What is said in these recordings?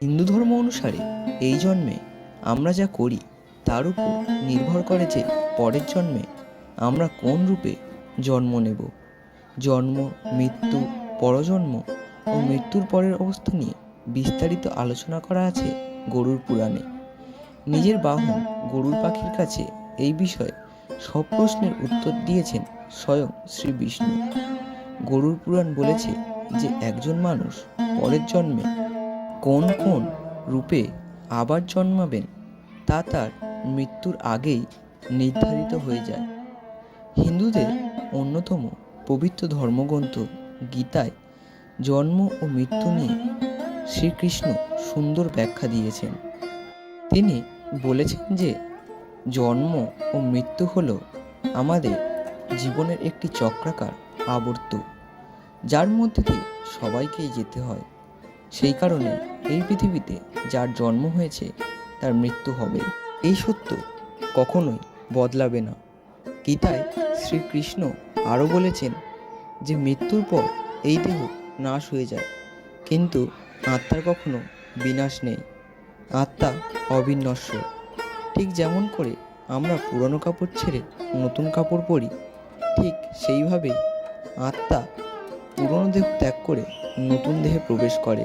হিন্দু ধর্ম অনুসারে এই জন্মে আমরা যা করি তার উপর নির্ভর করে যে পরের জন্মে আমরা কোন রূপে জন্ম নেব। জন্ম, মৃত্যু, পরজন্ম ও মৃত্যুর পরের অবস্থা নিয়ে বিস্তারিত আলোচনা করা আছে গরুর পুরাণে। নিজের বাহন গরুর পাখির কাছে এই বিষয়ে সব প্রশ্নের উত্তর দিয়েছেন স্বয়ং শ্রী বিষ্ণু। গরুর পুরাণ বলেছে যে একজন মানুষ পরের জন্মে কোন কোন রূপে আবার জন্মাবেন তা তার মৃত্যুর আগেই নির্ধারিত হয়ে যায়। হিন্দুদের অন্যতম পবিত্র ধর্মগ্রন্থ গীতায় জন্ম ও মৃত্যু নিয়ে শ্রীকৃষ্ণ সুন্দর ব্যাখ্যা দিয়েছেন। তিনি বলেছেন যে জন্ম ও মৃত্যু হল আমাদের জীবনের একটি চক্রাকার আবর্ত, যার মধ্যে দিয়ে সবাইকেই যেতে হয়। সেই কারণে এই পৃথিবীতে যার জন্ম হয়েছে, তার মৃত্যু হবে। এই সত্য কখনোই বদলাবে না। গীতায় শ্রীকৃষ্ণ আরও বলেছেন যে, মৃত্যুর পর এই দেহ নাশ হয়ে যায়, কিন্তু আত্মার কখনো বিনাশ নেই। আত্মা অবিনশ্বর। ঠিক যেমন করে আমরা পুরনো কাপড় ছেড়ে নতুন কাপড় পরি, ঠিক সেইভাবেই আত্মা পুরনো দেহ ত্যাগ করে নতুন দেহে প্রবেশ করে।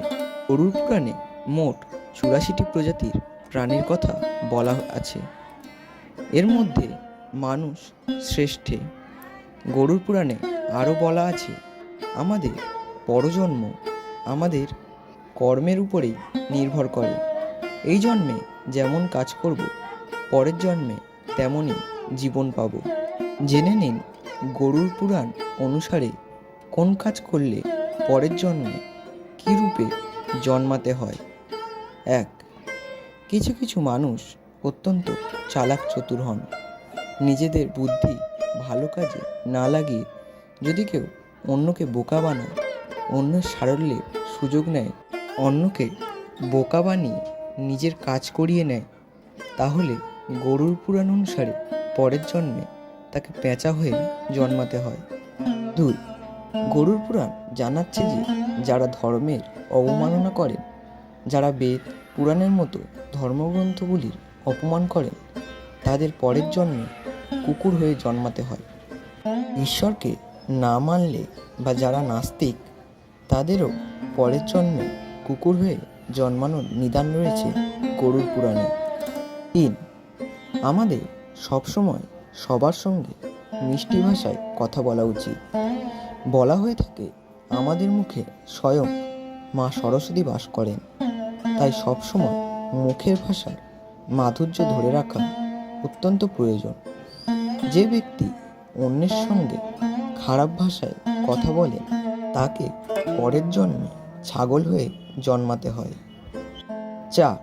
গরুর পুরাণে মোট চুরাশিটি প্রজাতির প্রাণীর কথা বলা আছে। এর মধ্যে মানুষ শ্রেষ্ঠে। গরুর পুরাণে আরও বলা আছে, আমাদের পরজন্ম আমাদের কর্মের উপরেই নির্ভর করে। এই জন্মে যেমন কাজ করব, পরের জন্মে তেমনই জীবন পাব। জেনে নিন গরুর পুরাণ অনুসারে কোন কাজ করলে পরের জন্মে কী রূপে জন্মাতে হয়। এক, কিছু কিছু মানুষ অত্যন্ত চালাক চতুর হন। নিজেদের বুদ্ধি ভালো কাজে না লাগিয়ে যদি কেউ অন্যকে বোকা বানায় অন্য সারল্যের সুযোগ নেয়, অন্যকে বোকা বানিয়ে নিজের কাজ করিয়ে নেয়, তাহলে গরুর পুরাণ অনুসারে পরের জন্মে তাকে পেঁচা হয়ে জন্মাতে হয়। দুই গরুর পুরাণ জানাচ্ছে যে যারা ধর্মের অবমাননা করেন যারা বেদ, পুরাণের মতো ধর্মগ্রন্থগুলির অপমান করেন, তাদের পরের জন্মে কুকুর হয়ে জন্মাতে হয়। ঈশ্বরকে না মানলে বা যারা নাস্তিক, তাদেরও পরের জন্মে কুকুর হয়ে জন্মানোর নিদান রয়েছে গরুর পুরাণে। তিন, আমাদের সবসময় সবার সঙ্গে মিষ্টি ভাষায় কথা বলা উচিত। বলা হয়ে থাকে, আমাদের মুখে স্বয়ং মা সরস্বতী বাস করেন। তাই সবসময় মুখের ভাষার মাধুর্য ধরে রাখা অত্যন্ত প্রয়োজন। যে ব্যক্তি অন্যের সঙ্গে খারাপ ভাষায় কথা বলে, তাকে পরের জন্মে ছাগল হয়ে জন্মাতে হয়। চার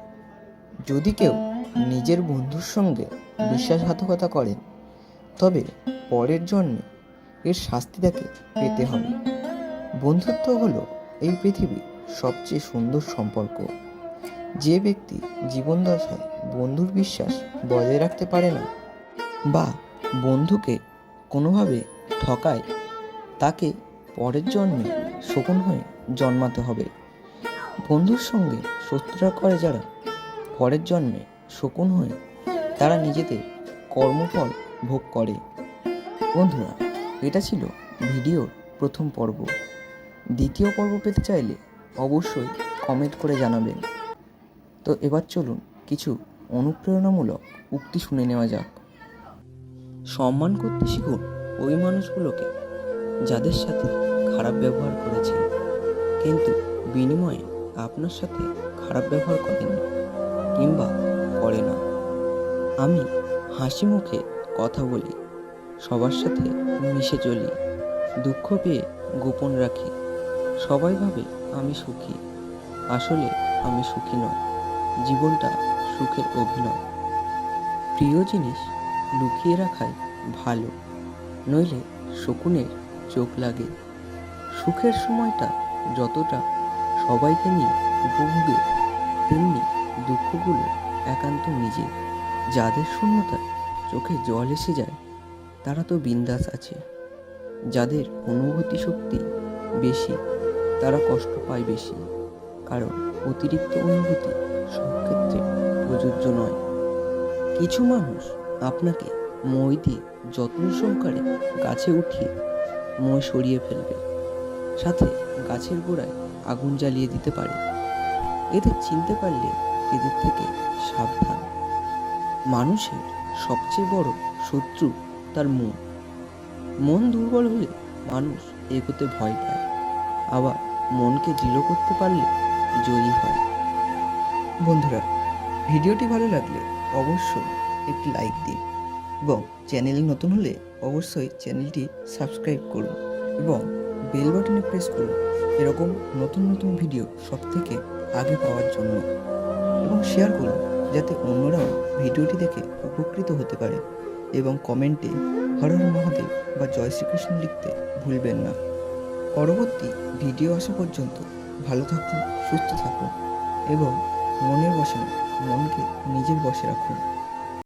যদি কেউ নিজের বন্ধুর সঙ্গে বিশ্বাসঘাতকতা করেন, তবে পরের জন্মে এর শাস্তি তাকে পেতে হবে। বন্ধুত্ব হলো এই পৃথিবীর সবচেয়ে সুন্দর সম্পর্ক। যে ব্যক্তি জীবনদশায় বন্ধুর বিশ্বাস বজায় রাখতে পারে না বা বন্ধুকে কোনোভাবে ঠকায়, তাকে পরের জন্মে শকুন হয়ে জন্মাতে হবে। বন্ধুর সঙ্গে শত্রুতা করে যারা পরের জন্মে শকুন হয়ে তারা নিজেদের কর্মফল ভোগ করে। বন্ধুরা এটা ছিল ভিডিওর প্রথম পর্ব। দ্বিতীয় পর্ব পেতে চাইলে অবশ্যই কমেন্ট করে জানাবেন। তো এবার চলুন কিছু অনুপ্রেরণামূলক উক্তি শুনে নেওয়া যাক। সম্মান করতে শিখুন ওই মানুষগুলোকে যাদের সাথে খারাপ ব্যবহার করেছেন। কিন্তু বিনিময়ে আপনার সাথে খারাপ ব্যবহার করেনি কিংবা করে না। আমি হাসি মুখে কথা বলি। সবার সাথে মিশে চলি, দুঃখ পেয়ে গোপন রাখি। সবাই ভাবে আমি সুখী, আসলে আমি সুখী নয় জীবনটা সুখের অভিনয়। প্রিয় জিনিস লুকিয়ে রাখাই ভালো, নইলে শকুনের চোখ লাগে। সুখের সময়টা যতটা সবাইকে নিয়ে উপভোগে তেমনি দুঃখগুলো একান্ত নিজে যাদের শূন্যতায় চোখে জল এসে যায় তারা তো বিন্দাস আছে। যাদের অনুভূতি শক্তি বেশি, তারা কষ্ট পায় বেশি। কারণ অতিরিক্ত অনুভূতি সব ক্ষেত্রে প্রযোজ্য নয়। কিছু মানুষ আপনাকে মই দিয়ে যত্ন সহকারে গাছে উঠিয়ে মই সরিয়ে ফেলবে। সাথে গাছের গোড়ায় আগুন জ্বালিয়ে দিতে পারে। এদের চিনতে পারলে এদের থেকে সাবধান। মানুষের সবচেয়ে বড় শত্রু তার মন। মন দুর্বল হলে মানুষ এগোতে ভয় পায়। আবার মনকে দৃঢ় করতে পারলে জয়ী হয়। বন্ধুরা, ভিডিওটি ভালো লাগলে অবশ্যই একটি লাইক দিন এবং চ্যানেলে নতুন হলে অবশ্যই চ্যানেলটি সাবস্ক্রাইব করুন এবং বেল বাটনে প্রেস করুন। এরকম নতুন নতুন ভিডিও সব থেকে আগে পাওয়ার জন্য। এবং শেয়ার করুন যাতে অন্যরাও ভিডিওটি দেখে উপকৃত হতে পারে। এবং কমেন্টে হর হর মহাদেব বা জয় শ্রীকৃষ্ণ লিখতে ভুলবেন না। পরবর্তী ভিডিও আসা পর্যন্ত ভালো থাকুন, সুস্থ থাকুন এবং মনের বসে মনকে নিজের বসে রাখুন।